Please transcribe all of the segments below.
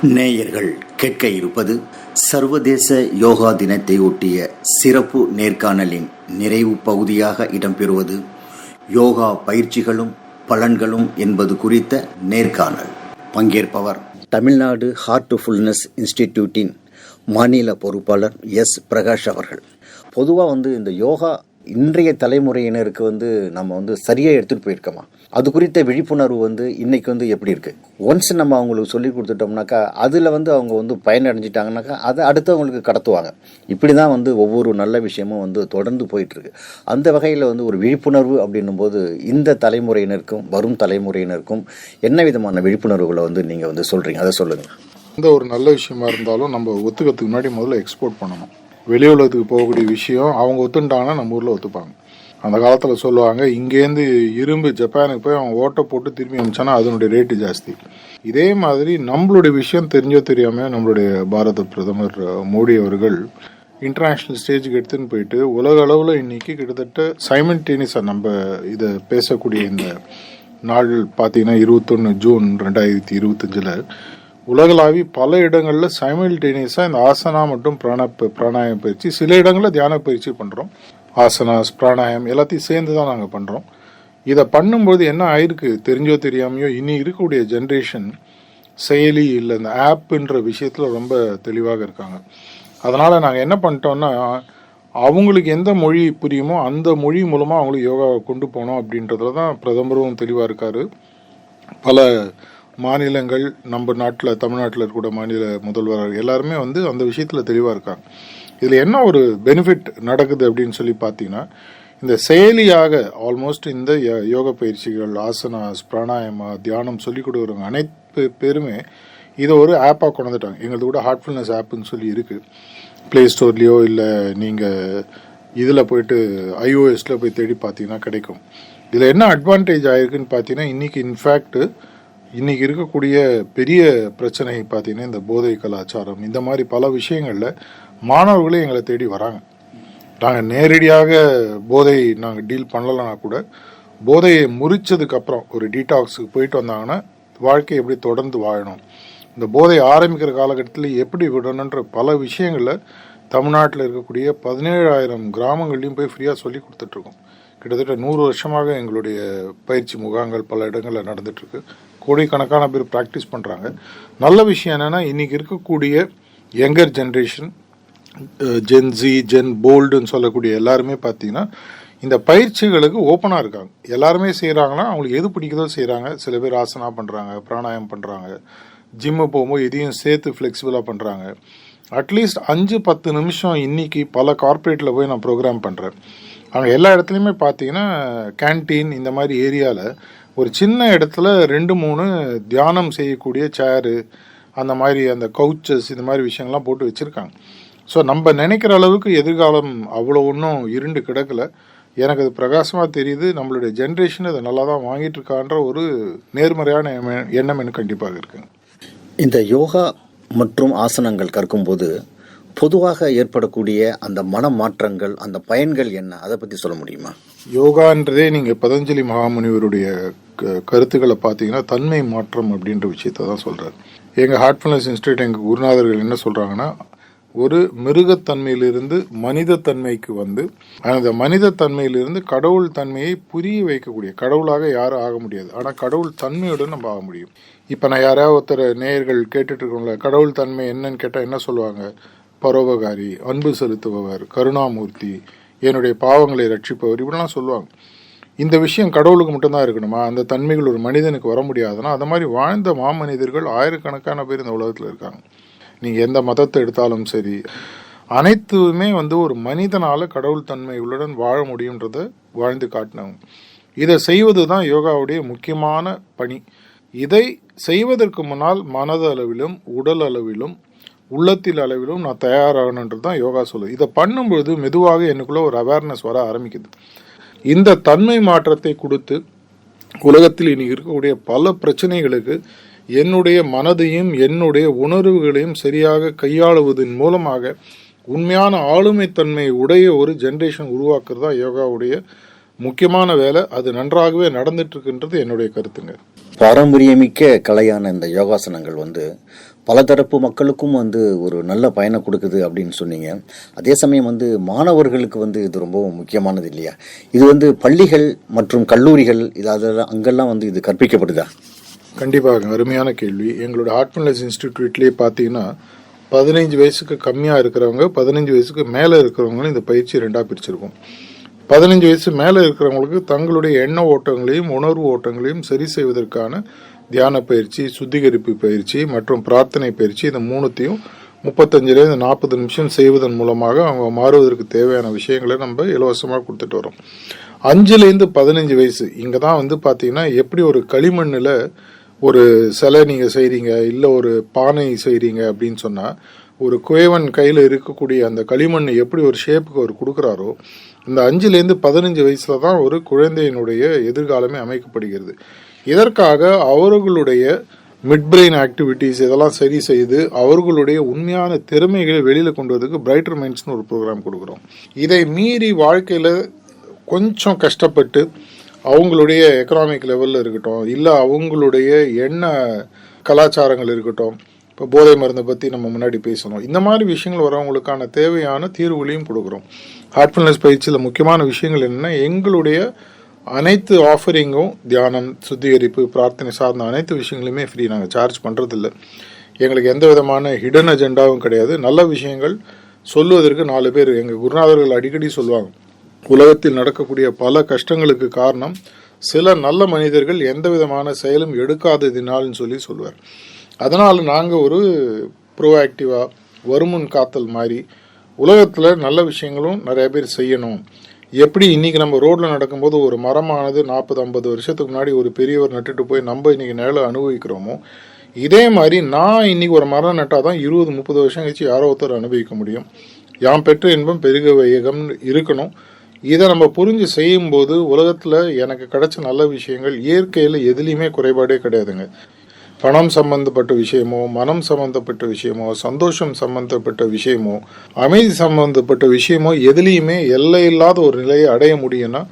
நேயர்கள் கேட்க இருப்பது சர்வதேச யோகா தினத்தை ஒட்டிய சிறப்பு நேர்காணலின் நிறைவு பகுதியாக இடம்பெறுவது யோகா பயிற்சிகளும் பலன்களும் என்பது குறித்த நேர்காணல். பங்கேற்பவர் தமிழ்நாடு ஹார்ட்ஃபுல்னஸ் இன்ஸ்டிடியூட்டின் மாநில பொறுப்பாளர் எஸ் பிரகாஷ் அவர்கள். பொதுவாக வந்து இந்த யோகா இன்றைய தலைமுறையினருக்கு வந்து நம்ம வந்து சரியாக எடுத்துகிட்டு போயிருக்கோமா? அது குறித்த விழிப்புணர்வு வந்து இன்றைக்கி வந்து எப்படி இருக்குது ஒன்ஸ் நம்ம அவங்களுக்கு சொல்லி கொடுத்துட்டோம்னாக்கா அதில் வந்து அவங்க வந்து பயனடைஞ்சிட்டாங்கனாக்கா அதை அடுத்தவங்களுக்கு கடத்துவாங்க. இப்படி தான் வந்து ஒவ்வொரு நல்ல விஷயமும் வந்து தொடர்ந்து போயிட்டுருக்கு. அந்த வகையில் வந்து ஒரு விழிப்புணர்வு அப்படின்னும் போது இந்த தலைமுறையினருக்கும் வரும் தலைமுறையினருக்கும் என்ன விதமான விழிப்புணர்வுகளை வந்து நீங்கள் வந்து சொல்கிறீங்க அதை சொல்லுங்கள் எந்த ஒரு நல்ல விஷயமா இருந்தாலும் நம்ம ஒத்துக்கிறதுக்கு முன்னாடி முதல்ல எக்ஸ்போர்ட் பண்ணணும். வெளி உலகத்துக்கு போகக்கூடிய விஷயம் அவங்க ஒத்துண்டாங்கன்னா நம்ம ஊரில் ஒத்துப்பாங்க. அந்த காலத்தில் சொல்லுவாங்க இங்கேருந்து இரும்பு ஜப்பானுக்கு போய் அவன் ஓட்டை போட்டு திரும்பி அனுப்பிச்சானா அதனுடைய ரேட்டு ஜாஸ்தி. இதே மாதிரி நம்மளுடைய விஷயம் தெரிஞ்சோ தெரியாமல் நம்மளுடைய பாரத பிரதமர் மோடி அவர்கள் இன்டர்நேஷ்னல் ஸ்டேஜுக்கு எடுத்துன்னு போயிட்டு உலக அளவில் இன்னைக்கு கிட்டத்தட்ட சைமன்டேனியஸாக நம்ம இதை பேசக்கூடிய இந்த நாள் பார்த்தீங்கன்னா இருபத்தொன்று ஜூன் ரெண்டாயிரத்தி இருபத்தஞ்சில் உலகளாவி பல இடங்களில் சைமில்டேனியஸாக இந்த ஆசனா மற்றும் பிராண பிராணாயம் பயிற்சி சில இடங்களில் தியான பயிற்சி பண்ணுறோம் ஆசனாஸ் பிராணாயம் எல்லாத்தையும் சேர்ந்து தான் நாங்கள் பண்ணுறோம் இதை பண்ணும்போது என்ன ஆயிருக்கு? தெரிஞ்சோ தெரியாமையோ இனி இருக்கக்கூடிய ஜென்ரேஷன் செயலி இல்லை இந்த ஆப்புன்ற விஷயத்தில் ரொம்ப தெளிவாக இருக்காங்க. அதனால் நாங்கள் என்ன பண்ணிட்டோம்னா அவங்களுக்கு எந்த மொழி புரியுமோ அந்த மொழி மூலமாக அவங்களுக்கு யோகாவை கொண்டு போனோம் அப்படின்றதுல தான் பிரதமரும் தெளிவாக இருக்காரு. பல மாநிலங்கள் நம்ம நாட்டில் தமிழ்நாட்டில் இருக்கக்கூடிய மாநில முதல்வர் எல்லாருமே வந்து அந்த விஷயத்தில் தெளிவாக இருக்காங்க. இதில் என்ன ஒரு பெனிஃபிட் நடக்குது அப்படின்னு சொல்லி பார்த்தீங்கன்னா இந்த செயலியாக ஆல்மோஸ்ட் இந்த யோக பயிற்சிகள் ஆசனாஸ் பிராணாயமா தியானம் சொல்லிக் கொடுக்குறவங்க அனைத்து பேருமே இதை ஒரு ஆப்பாக கொண்டு வந்துட்டாங்க. எங்களது கூட ஹார்ட்ஃபுல்னஸ் ஆப்புன்னு சொல்லி இருக்குது ப்ளே ஸ்டோர்லேயோ இல்லை நீங்கள் இதில் போயிட்டு ஐஓஎஸில் போய் தேடி பார்த்தீங்கன்னா கிடைக்கும். இதில் என்ன அட்வான்டேஜ் ஆயிருக்குன்னு பார்த்தீங்கன்னா இன்றைக்கி இன்ஃபேக்ட்டு இன்னைக்கு இருக்கக்கூடிய பெரிய பிரச்சனை பார்த்தீங்கன்னா இந்த போதை கலாச்சாரம் இந்த மாதிரி பல விஷயங்களில் மாணவர்களே எங்களை தேடி வராங்க. நாங்கள் நேரடியாக போதை நாங்கள் டீல் பண்ணலைன்னா கூட போதையை முறிச்சதுக்கு அப்புறம் ஒரு டீடாக்ஸுக்கு போயிட்டு வந்தாங்கன்னா வாழ்க்கையை எப்படி தொடர்ந்து வாழணும்? இந்த போதை ஆரம்பிக்கிற காலகட்டத்தில் எப்படி விடணுன்ற பல விஷயங்களில் தமிழ்நாட்டில் இருக்கக்கூடிய பதினேழாயிரம் கிராமங்கள்லையும் போய் ஃப்ரீயாக சொல்லி கொடுத்துட்ருக்கோம் கிட்டத்தட்ட நூறு வருஷமாக எங்களுடைய பயிற்சி முகாங்கள் பல இடங்களில் நடந்துட்டுருக்கு கோடிக்கணக்கான பேர் ப்ராக்டிஸ் பண்ணுறாங்க நல்ல விஷயம் என்னென்னா இன்றைக்கி இருக்கக்கூடிய younger generation gen Z gen போல்டுன்னு சொல்லக்கூடிய எல்லாருமே பார்த்தீங்கன்னா இந்த பயிற்சிகளுக்கு ஓப்பனாக இருக்காங்க. எல்லாருமே செய்கிறாங்கன்னா அவங்களுக்கு எது பிடிக்குதோ செய்கிறாங்க சில பேர் ஆசனா பண்ணுறாங்க பிராணாயம் பண்ணுறாங்க ஜிம்மு போகும்போது இதையும் சேர்த்து ஃப்ளெக்சிபிளாக பண்ணுறாங்க அட்லீஸ்ட் அஞ்சு பத்து நிமிஷம் இன்னைக்கு பல கார்ப்பரேட்டில் போய் நான் ப்ரோக்ராம் பண்ணுறேன் அங்கே எல்லா இடத்துலையுமே பார்த்தீங்கன்னா கேன்டீன் இந்த மாதிரி ஏரியாவில் ஒரு சின்ன இடத்துல ரெண்டு மூணு தியானம் செய்யக்கூடிய சேரு அந்த மாதிரி அந்த கவுச்சஸ் இந்த மாதிரி விஷயங்கள்லாம் போட்டு வச்சுருக்காங்க. ஸோ நம்ம நினைக்கிற அளவுக்கு எதிர்காலம் அவ்வளோ ஒன்றும் இருண்டு கிடக்கல. எனக்கு அது பிரகாசமாக தெரியுது. நம்மளுடைய ஜென்ரேஷன் அதை நல்லா தான் வாங்கிட்டு இருக்கான்ற ஒரு நேர்மறையான எண்ணம் எண்ணம் எனக்கு கண்டிப்பாக இருக்குங்க. இந்த யோகா மற்றும் ஆசனங்கள் கற்கும்போது பொதுவாக ஏற்படக்கூடிய அந்த மன மாற்றங்கள் அந்த பயன்கள் என்ன? அதை பற்றி சொல்ல முடியுமா? யோகான்றதே நீங்கள் பதஞ்சலி மகாமுனிவருடைய கருத்துக்களை பார்த்தீங்கன்னா தன்மை மாற்றம் அப்படின்ற விஷயத்தை தான் சொல்கிறார் எங்கள் ஹார்ட்ஃபுல்னஸ் இன்ஸ்டியூட் எங்கள் குருநாதர்கள் என்ன சொல்கிறாங்கன்னா ஒரு மிருகத்தன்மையிலிருந்து மனிதத்தன்மைக்கு வந்து அந்த மனிதத்தன்மையிலிருந்து கடவுள் தன்மையை புரிய வைக்கக்கூடிய கடவுளாக யாரும் ஆக முடியாது. ஆனால் கடவுள் தன்மையுடன் நம்ம ஆக முடியும். இப்போ நான் யாராவது ஒருத்தர் நேயர்கள் கேட்டுட்டு இருக்கோம்ல கடவுள் தன்மை என்னன்னு கேட்டால் என்ன சொல்லுவாங்க? பரோபகாரி அன்பு செலுத்துபவர் கருணாமூர்த்தி என்னுடைய பாவங்களை ரட்சிப்பவர் இப்படிலாம் சொல்லுவாங்க. இந்த விஷயம் கடவுளுக்கு மட்டும்தான் இருக்கணுமா? அந்த தன்மைகள் ஒரு மனிதனுக்கு வர முடியாதுன்னா அந்த மாதிரி வாழ்ந்த மாமனிதர்கள் ஆயிரக்கணக்கான பேர் இந்த உலகத்தில் இருக்காங்க. நீங்கள் எந்த மதத்தை எடுத்தாலும் சரி அனைத்துமே வந்து ஒரு மனிதனால் கடவுள் தன்மைகளுடன் வாழ முடியுன்றத வாழ்ந்து காட்டினவங்க. இதை செய்வது தான் யோகாவுடைய முக்கியமான பணி. இதை செய்வதற்கு முன்னால் மனது அளவிலும் உடல் அளவிலும் உள்ளத்தில் அளவிலும் நான் தயாராகணுன்றது தான் யோகா சொல்லுது. இதை பண்ணும்பொழுது மெதுவாக எனக்குள்ளே ஒரு அவேர்னஸ் வர ஆரம்பிக்குது. இந்த தன்மை மாற்றத்தை கொடுத்து உலகத்தில் இனி இருக்கக்கூடிய பல பிரச்சனைகளுக்கு என்னுடைய மனதையும் என்னுடைய உணர்வுகளையும் சரியாக கையாளுவதன் மூலமாக உண்மையான ஆளுமைத்தன்மை உடைய ஒரு ஜென்ரேஷன் உருவாக்குறது தான் யோகாவுடைய முக்கியமான வேலை. அது நன்றாகவே நடந்துட்டு இருக்குன்றது என்னுடைய கருத்துங்க. பாரம்பரியமிக்க கலையான இந்த யோகாசனங்கள் வந்து பலதரப்பு மக்களுக்கும் வந்து ஒரு நல்ல பயனை கொடுக்குது அப்படின்னு சொன்னீங்க. அதே சமயம் வந்து மாணவர்களுக்கு வந்து இது ரொம்பவும் முக்கியமானது இல்லையா? இது வந்து பள்ளிகள் மற்றும் கல்லூரிகள் இது அதெல்லாம் அங்கெல்லாம் வந்து இது கற்பிக்கப்படுதா? கண்டிப்பாக அருமையான கேள்வி. எங்களோட ஹார்ட்ஃபுல்னஸ் இன்ஸ்டிடியூட்லேயே பார்த்தீங்கன்னா பதினைஞ்சு வயசுக்கு கம்மியாக இருக்கிறவங்க பதினஞ்சு வயசுக்கு மேலே இருக்கிறவங்களும் இந்த பயிற்சி ரெண்டாக பிரிச்சிருக்கோம். பதினஞ்சு வயசு மேலே இருக்கிறவங்களுக்கு தங்களுடைய எண்ண ஓட்டங்களையும் உணர்வு ஓட்டங்களையும் சரி செய்வதற்கான தியான பயிற்சி சுத்திகரிப்பு பயிற்சி மற்றும் பிரார்த்தனை பயிற்சி இந்த மூணுத்தையும் முப்பத்தஞ்சுலேருந்து நாற்பது நிமிஷம் செய்வதன் மூலமாக அவங்க மாறுவதற்கு தேவையான விஷயங்களை நம்ம இலவசமாக கொடுத்துட்டு வரோம். அஞ்சுலேருந்து பதினஞ்சு வயசு. இங்கே தான் வந்து பார்த்தீங்கன்னா எப்படி ஒரு களிமண்ணில் ஒரு சிலை நீங்கள் செய்கிறீங்க இல்லை ஒரு பானை செய்கிறீங்க அப்படின்னு சொன்னால் ஒரு குயவன் கையில் இருக்கக்கூடிய அந்த களிமண் எப்படி ஒரு ஷேப்புக்கு அவர் கொடுக்குறாரோ இந்த அஞ்சுலேருந்து பதினஞ்சு வயசில் தான் ஒரு குழந்தையினுடைய எதிர்காலமே அமைக்கப்படுகிறது. இதற்காக அவர்களுடைய மிட் பிரெயின் ஆக்டிவிட்டீஸ் இதெல்லாம் சரி செய்து அவர்களுடைய உண்மையான திறமைகளை வெளியில் கொண்டு வரதுக்கு பிரைட்டர் மைண்ட்ஸ்னு ஒரு ப்ரோக்ராம் கொடுக்குறோம். இதை மீறி வாழ்க்கையில் கொஞ்சம் கஷ்டப்பட்டு அவங்களுடைய எக்கனாமிக் லெவலில் இருக்கட்டும் இல்லை அவங்களுடைய எண்ண கலாச்சாரங்கள் இருக்கட்டும் இப்போ போதை மருந்தை பற்றி நம்ம முன்னாடி பேசணும் இந்த மாதிரி விஷயங்கள் வரவங்களுக்கான தேவையான தீர்வுகளையும் கொடுக்குறோம். ஹார்ட்ஃபுல்னஸ் பயிற்சியில் முக்கியமான விஷயங்கள் என்னென்னா எங்களுடைய அனைத்து ஆஃபரிங்கும் தியானம் சுத்திகரிப்பு பிரார்த்தனை சார்ந்த அனைத்து விஷயங்களுமே ஃப்ரீ நாங்கள் சார்ஜ் பண்ணுறதில்ல எங்களுக்கு எந்த விதமான ஹிடன் அஜெண்டாவும் கிடையாது. நல்ல விஷயங்கள் சொல்லுவதற்கு நாலு பேர். எங்கள் குருநாதர்கள் அடிக்கடி சொல்லுவாங்க உலகத்தில் நடக்கக்கூடிய பல கஷ்டங்களுக்கு காரணம் சில நல்ல மனிதர்கள் எந்த விதமான செயலும் எடுக்காததினால்னு சொல்லி சொல்லுவார். அதனால் நாங்கள் ஒரு ப்ரோஆக்டிவாக வருமுன் காத்தல் மாதிரி உலகத்தில் நல்ல விஷயங்களும் நிறைய பேர் செய்யணும். எப்படி இன்னைக்கு நம்ம ரோட்டில் நடக்கும்போது ஒரு மரமானது நாற்பது ஐம்பது வருஷத்துக்கு முன்னாடி ஒரு பெரியவர் நட்டுட்டு போய் நம்ம இன்னைக்கு நிழலை அனுபவிக்கிறோமோ இதே மாதிரி நான் இன்னைக்கு ஒரு மரம் நட்டால் தான் இருபது முப்பது வருஷம் கழிச்சு யாரோ ஒருத்தர் அனுபவிக்க முடியும். யாம் பெற்ற இன்பம் பெருக வேகம் இருக்கணும். இதை நம்ம புரிஞ்சு செய்யும்போது உலகத்தில் எனக்கு கிடைச்ச நல்ல விஷயங்கள் இயற்கையில் எதுலேயுமே குறைபாடே கிடையாதுங்க. பணம் சம்பந்தப்பட்ட விஷயமோ மனம் சம்பந்தப்பட்ட விஷயமோ சந்தோஷம் சம்பந்தப்பட்ட விஷயமோ அமைதி சம்பந்தப்பட்ட விஷயமோ எதுலேயுமே எல்லை இல்லாத ஒரு நிலையை அடைய முடியும்னா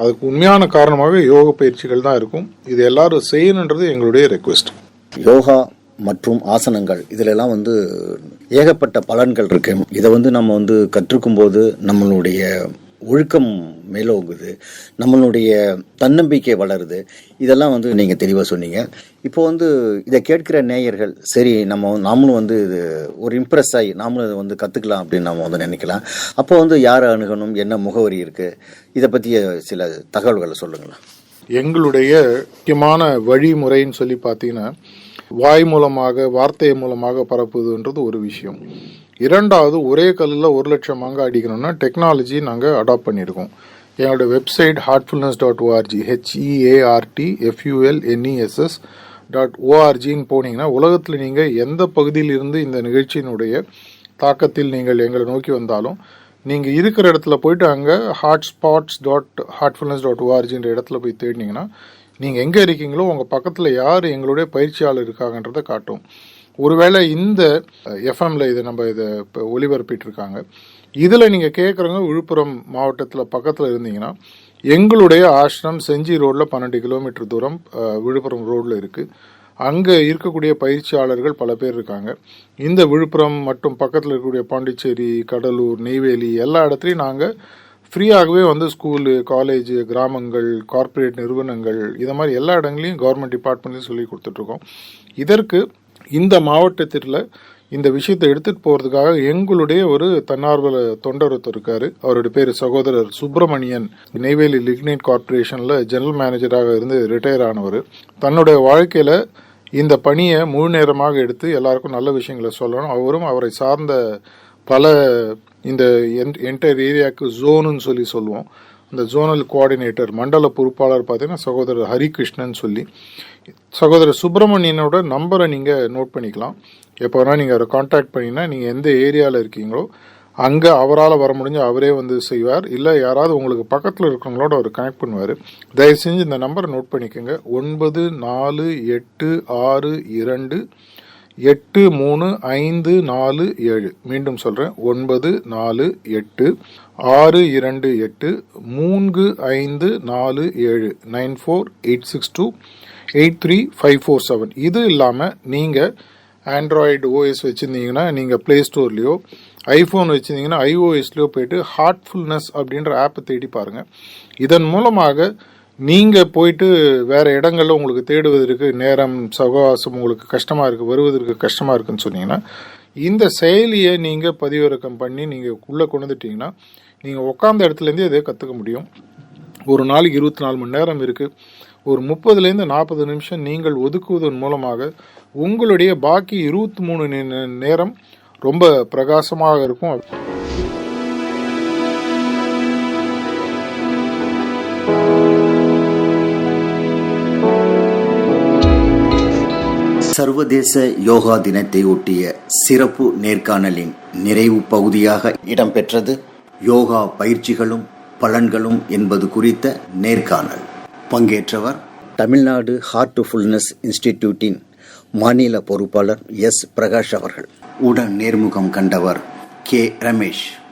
அதுக்கு உண்மையான காரணமாக யோக பயிற்சிகள் தான் இருக்கும். இது எல்லாரும் செய்யணுன்றது எங்களுடைய ரெக்வெஸ்ட் யோகா மற்றும் ஆசனங்கள் இதிலெல்லாம் வந்து ஏகப்பட்ட பலன்கள் இருக்கு. இதை வந்து நம்ம வந்து கற்றுக்கும் போது நம்மளுடைய ஒழுக்கம் மேலோங்குது நம்மளுடைய தன்னம்பிக்கை வளருது. இதெல்லாம் வந்து நீங்கள் தெளிவாக சொன்னீங்க. இப்போ வந்து இதை கேட்கிற நேயர்கள் சரி நம்ம வந்து- நாமளும் வந்து இது ஒரு இம்ப்ரெஸ் ஆகி நாமளும் இதை வந்து கற்றுக்கலாம் அப்படின்னு நம்ம வந்து நினைக்கலாம். அப்போ வந்து யாரை அணுகணும் என்ன முகவரி இருக்குது இதை பற்றிய சில தகவல்களை சொல்லுங்களேன். எங்களுடைய முக்கியமான வழிமுறைன்னு சொல்லி பார்த்தீங்கன்னா வாய் மூலமாக வார்த்தை மூலமாக பரப்புதுன்றது ஒரு விஷயம். இரண்டாவது ஒரே கல்லில் ஒரு லட்சம் மாங்காய் அடிக்கணும்னா டெக்னாலஜி நாங்கள் அடாப்ட் பண்ணியிருக்கோம் என்னோட website Heartfulness dot O R G H E A R T F U L N E S S dot ஓஆர்ஜின்னு போனீங்கன்னா உலகத்தில் நீங்கள் எந்த பகுதியில் இருந்து இந்த நிகழ்ச்சியினுடைய தாக்கத்தில் நீங்கள் எங்களை நோக்கி வந்தாலும் நீங்கள் இருக்கிற இடத்துல போயிட்டு அங்கே ஹாட்ஸ்பாட்ஸ் டாட் ஹார்ட்ஃபுல்னஸ் டாட் ஓஆர்ஜின்ற இடத்துல போய் தேடினீங்கன்னா நீங்கள் எங்கே இருக்கீங்களோ உங்கள் பக்கத்தில் யார் எங்களுடைய பயிற்சியாளர் இருக்காங்கன்றதை காட்டும். ஒருவேளை இந்த எஃப்எம்ல இதை நம்ம இதை இப்போ ஒளிபரப்பிட்டு இருக்காங்க இதில் நீங்கள் கேட்குறவங்க விழுப்புரம் மாவட்டத்தில் பக்கத்தில் இருந்தீங்கன்னா எங்களுடைய ஆசிரம் செஞ்சி ரோட்டில் பன்னெண்டு கிலோமீட்டர் தூரம் விழுப்புரம் ரோட்டில் இருக்குது அங்கே இருக்கக்கூடிய பயிற்சியாளர்கள் பல பேர் இருக்காங்க. இந்த விழுப்புரம் மற்றும் பக்கத்தில் இருக்கக்கூடிய பாண்டிச்சேரி கடலூர் நெய்வேலி எல்லா இடத்துலையும் நாங்கள் ஃப்ரீயாகவே வந்து ஸ்கூலு காலேஜ் கிராமங்கள் கார்ப்பரேட் நிறுவனங்கள் இதை மாதிரி எல்லா இடங்களையும் கவர்மெண்ட் டிபார்ட்மெண்ட்லையும் சொல்லி கொடுத்துட்ருக்கோம். இதற்கு இந்த மாவட்டத்தில் இந்த விஷயத்தை எடுத்துகிட்டு போகிறதுக்காக எங்களுடைய ஒரு தன்னார்வல தொண்டர் ஒருத்தர் இருக்கார். அவருடைய பேர் சகோதரர் சுப்பிரமணியன். நெய்வேலி லிக்னைட் கார்ப்பரேஷனில் ஜெனரல் மேனேஜராக இருந்து ரிட்டையர் ஆனவர். தன்னுடைய வாழ்க்கையில் இந்த பணியை முழு நேரமாக எடுத்து எல்லாருக்கும் நல்ல விஷயங்களை சொல்லணும். அவரும் அவரை சார்ந்த பல இந்த என்டையர் ஏரியாவுக்கு ஜோனுன்னு சொல்லி சொல்லுவோம். அந்த ஜோனல் கோஆர்டினேட்டர் மண்டல பொறுப்பாளர் பார்த்தீங்கன்னா சகோதரர் ஹரிகிருஷ்ணன் சொல்லி சகோதரர் சுப்பிரமணியனோட நம்பரை நீங்கள் நோட் பண்ணிக்கலாம். எப்போ வேணால் நீங்கள் அவரை காண்டாக்ட் பண்ணிங்கன்னா நீங்கள் எந்த ஏரியாவில் இருக்கீங்களோ அங்கே அவரால் வர முடிஞ்சு அவரே வந்து செய்வார். இல்லை யாராவது உங்களுக்கு பக்கத்தில் இருக்கிறவங்களோட அவர் கனெக்ட் பண்ணுவார். தயவு செஞ்சு இந்த நம்பரை நோட் பண்ணிக்கோங்க. ஒன்பது நாலு எட்டு ஆறு இரண்டு எட்டு மூணு ஐந்து நாலு ஏழு. மீண்டும் சொல்கிறேன் ஒன்பது நாலு எட்டு. ஆறு இரண்டு எட்டு. மூன்று ஐந்து நாலு ஏழு. Nine four eight six two eight three five four seven. இது இல்லாமல் நீங்கள் ஆண்ட்ராய்டு ஓஎஸ் வச்சுருந்தீங்கன்னா நீங்கள் ப்ளே ஸ்டோர்லேயோ ஐஃபோன் வச்சுருந்தீங்கன்னா ஐஓஎஸ்லேயோ போயிட்டு ஹார்ட்ஃபுல்னஸ் அப்படின்ற ஆப்பை தேடி பாருங்கள் இதன் மூலமாக நீங்கள் போயிட்டு வேறு இடங்களில் உங்களுக்கு தேடுவதற்கு நேரம் சகவாசம் உங்களுக்கு கஷ்டமாக இருக்குது வருவதற்கு கஷ்டமாக இருக்குன்னு சொன்னீங்கன்னா இந்த செயலியை நீங்கள் பதிவிறக்கம் பண்ணி நீங்கள் உள்ளே கொண்டு வந்துட்டீங்கன்னா நீங்கள் உட்காந்த இடத்துலேருந்தே இதை கற்றுக்க முடியும். ஒரு நாளைக்கு இருபத்தி நாலு மணி நேரம் இருக்குது ஒரு முப்பதுலேருந்து நாற்பது நிமிஷம் நீங்கள் ஒதுக்குவதன் மூலமாக உங்களுடைய பாக்கி இருபத்தி மூணு நேரம் ரொம்ப பிரகாசமாக இருக்கும். சர்வதேச யோகா தினத்தை ஒட்டிய சிறப்பு நேர்காணலின் நிறைவு பகுதியாக இடம்பெற்றது யோகா பயிற்சிகளும் பலன்களும் என்பது குறித்த நேர்காணல். பங்கேற்றவர் தமிழ்நாடு ஹார்ட்ஃபுல்னஸ் இன்ஸ்டிடியூட்டின் மாநில பொறுப்பாளர் எஸ் பிரகாஷ் அவர்கள். உடன் நேர்முகம் கண்டவர் கே ரமேஷ்.